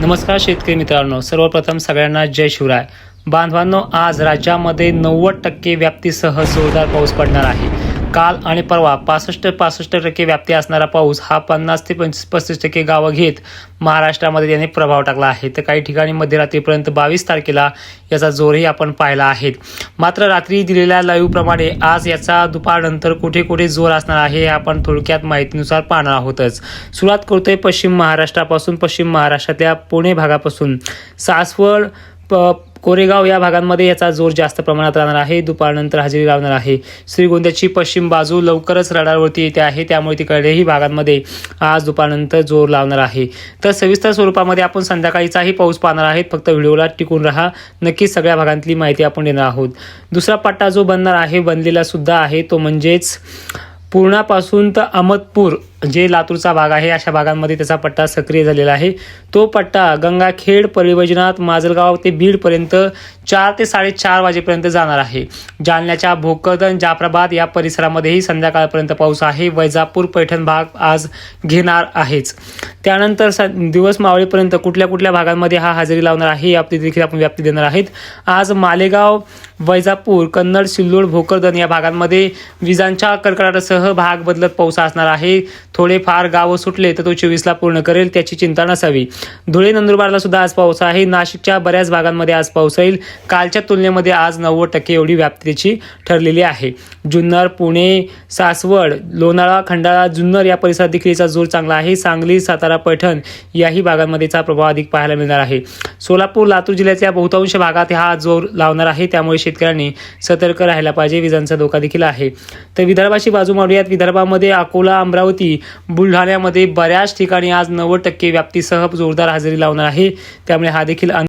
नमस्कार शेतकरी मित्रांनो. सर्वप्रथम सगळ्यांना जय शिवराय. बांधवांनो आज राज्यामध्ये नव्वद टक्के व्याप्तीसह जोरदार पाऊस पडणार आहे. काल आणि परवा पासष्ट पासष्ट टक्के व्याप्ती असणारा पाऊस हा पन्नास ते पंचवीस पस्तीस टक्के गावं घेत महाराष्ट्रामध्ये त्याने प्रभाव टाकला आहे. तर काही ठिकाणी मध्यरात्रीपर्यंत बावीस तारखेला याचा जोरही आपण पाहिला आहे. मात्र रात्री दिलेल्या लाईव्हप्रमाणे आज याचा दुपारनंतर कुठे कुठे जोर असणार आहे हे आपण थोडक्यात माहितीनुसार पाहणार आहोतच. सुरुवात करतोय पश्चिम महाराष्ट्रापासून. पश्चिम महाराष्ट्रातल्या पुणे भागापासून. सासवड प कोरेगाव या भागांमध्ये याचा जोर जास्त प्रमाणात राहणार आहे. दुपारनंतर हजेरी लावणार आहे. श्रीगोंद्याची पश्चिम बाजू लवकरच रडारवरती येते आहे. त्यामुळे तिकडेही भागांमध्ये आज दुपारनंतर जोर लावणार आहे. तर सविस्तर स्वरूपामध्ये आपण संध्याकाळीचाही पाऊस पाहणार आहेत. फक्त व्हिडिओला टिकून राहा. नक्कीच सगळ्या भागांतली माहिती आपण देणार आहोत. दुसरा पट्टा जो बनणार आहे बनलेला सुद्धा आहे तो म्हणजेच पूर्णापासून तर अहमदपूर जे लातूरचा भाग आहे अशा भागांमध्ये त्याचा पट्टा सक्रिय झालेला आहे. तो पट्टा गंगाखेड परिवैजनाथ माजलगाव ते बीडपर्यंत चार ते साडेचार वाजेपर्यंत जाणार आहे. जालन्याच्या भोकरदन जाफराबाद या परिसरामध्येही संध्याकाळपर्यंत पाऊस आहे. वैजापूर पैठण भाग आज घेणार आहेच. त्यानंतर स दिवस मावळीपर्यंत कुठल्या कुठल्या भागांमध्ये हा हजेरी लावणार आहे याबाबतीत देखील आपण व्याप्ती देणार आहेत. आज मालेगाव वैजापूर कन्नड सिल्लोड भोकरदन या भागांमध्ये विजांच्या कडकडाटासह भाग बदलत पाऊस असणार आहे. थोडेफार गावं सुटले तर तो चोवीसला पूर्ण करेल त्याची चिंता नसावी. धुळे नंदुरबारला सुद्धा आज पाऊस आहे. नाशिकच्या बऱ्याच भागांमध्ये आज पाऊस येईल. कालच्या तुलनेमध्ये आज नव्वद टक्के एवढी व्याप्तीची ठरलेली आहे. जुन्नर पुणे सासवड लोणाळा खंडाळा जुन्नर या परिसरात देखील याचा जोर चांगला आहे. सांगली सातारा पैठण याही भागांमध्ये प्रभाव अधिक पाहायला मिळणार आहे. सोलापूर लातूर जिल्ह्याच्या बहुतांश भागात हा जोर लावणार आहे. त्यामुळे शेतकऱ्यांनी सतर्क राहायला पाहिजे. विजांचा धोका देखील आहे. तर विदर्भाची बाजू मारूयात विदर्भामध्ये अकोला अमरावती बुलढाण्यामध्ये बऱ्याच ठिकाणी आज नव्वद टक्के व्याप्तीसह जोरदार हजेरी लावणार आहे. त्यामुळे हा देखील महत्त्वाचा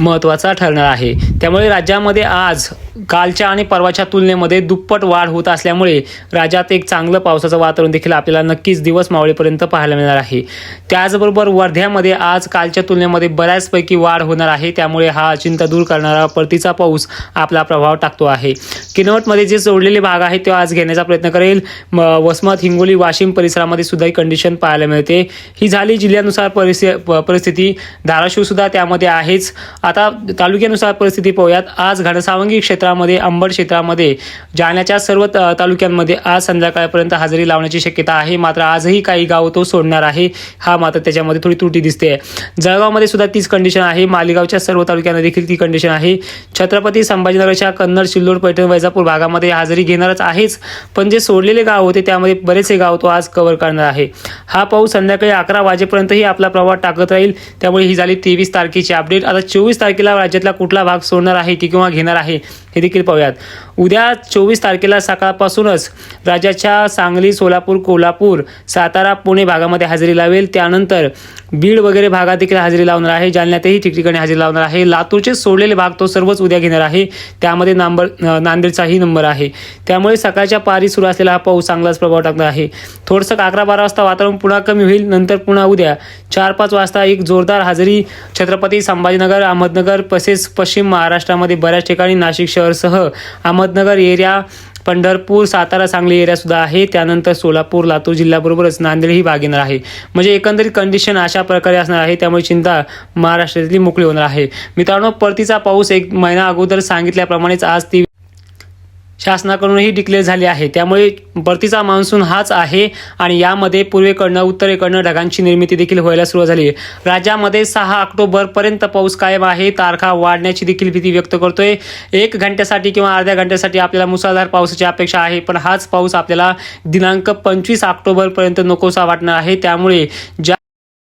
महत्त्वाचा ठरणार आहे. त्यामुळे राज्यामध्ये आज कालच्या आणि परवाच्या तुलनेमध्ये दुप्पट वाढ होत असल्यामुळे राज्यात एक चांगलं पावसाचं वातावरण देखील आपल्याला नक्कीच दिवस मावळेपर्यंत पाहायला मिळणार आहे. त्याचबरोबर वर्ध्यामध्ये आज कालच्या तुलनेमध्ये बऱ्याचपैकी वाढ होणार आहे. त्यामुळे हा चिंता दूर करणारा परतीचा पाऊस आपला प्रभाव टाकतो आहे. किनवटमध्ये जे सोडलेले भाग आहेत ते आज घेण्याचा प्रयत्न करेल. म- वसमत हिंगोली वाशिम परिसरामध्ये सुद्धा ही कंडिशन पाहायला मिळते. ही झाली जिल्ह्यानुसार परिस्थिती परिस्थिती. धाराशिव सुद्धा त्यामध्ये आहेच. आता तालुक्यानुसार परिस्थिती पाहूयात. आज घनसावंगी क्षेत्रामध्ये अंबड क्षेत्रामध्ये जालन्याच्या सर्व त- तालुक्यांमध्ये आज संध्याकाळपर्यंत हजेरी लावण्याची शक्यता आहे. मात्र आजही काही गाव तो सोडणार आहे. हा मात्र त्याच्यामध्ये थोडी त्रुटी दिसते जळगावमध्ये सुद्धा तीच कंडिशन आहे. मालेगावच्या सर्व तालुक्यांना देखील ती कंडिशन आहे. छत्रपती संभाजीनगरच्या कन्नड सिल्लोड पैठण वैजापूर भागामध्ये हजेरी घेणारच आहेच. पण जे सोडलेले गाव होते त्यामध्ये बरेचसे गाव तो आज कव्हर करणार आहे. हा पाऊस संध्याकाळी अकरा वाजेपर्यंतही आपला प्रभाव टाकत राहील. त्यामुळे ही झाली तेवीस तारखेची अपडेट आता चोवीस तारखेला राज्यातला कुठला भाग सोडणार आहे की किंवा घेणार आहे हे देखील पाहूयात. उद्या चोवीस तारखेला सकाळपासूनच राज्याच्या सांगली सोलापूर कोल्हापूर सातारा पुणे भागामध्ये हजेरी लावेल. त्यानंतर बीड वगैरे भागात देखील हजेरी लावणार आहे. जालन्यातही ठिकठिकाणी हजेरी लावणार आहे. लातूरचे सोडलेले भाग तो सर्वच उद्या घेणार आहे. त्यामध्ये नांबर नांदेडचाही नंबर आहे. त्यामुळे सकाळच्या पारी सुरू असलेला हा पाऊस चांगलाच प्रभाव टाकणार आहे. थोडंसं अकरा बारा वाजता वातावरण पुन्हा कमी होईल. नंतर पुन्हा उद्या चार पाच वाजता एक जोरदार हजेरी छत्रपती संभाजीनगर अहमदनगर तसेच पश्चिम महाराष्ट्रामध्ये बऱ्याच ठिकाणी नाशिक शहरसह अहमदनगर एरिया पंढरपूर सातारा सांगली एरिया सुद्धा आहे. त्यानंतर सोलापूर लातूर जिल्ह्याबरोबरच नांदेड ही भाग येणार आहे. म्हणजे एकंदरीत कंडिशन अशा प्रकारे असणार आहे. त्यामुळे चिंता महाराष्ट्रातली मोकळी होणार आहे. मित्रांनो परतीचा पाऊस एक महिना अगोदर सांगितल्याप्रमाणेच आज ती शासनाकडूनही डिक्लेअर झाली आहे. त्यामुळे परतीचा मान्सून हाच आहे आणि यामध्ये पूर्वेकडनं उत्तरेकडनं ढगांची निर्मिती देखील व्हायला सुरुवात झाली आहे. राज्यामध्ये सहा ऑक्टोबरपर्यंत पाऊस कायम आहे. तारखा वाढण्याची देखील भीती व्यक्त करतोय. एक घंट्यासाठी किंवा अर्ध्या घंट्यासाठी आपल्याला मुसळधार पावसाची अपेक्षा आहे पण हाच पाऊस आपल्याला दिनांक पंचवीस ऑक्टोबरपर्यंत नकोसा वाटणार आहे. त्यामुळे ज्या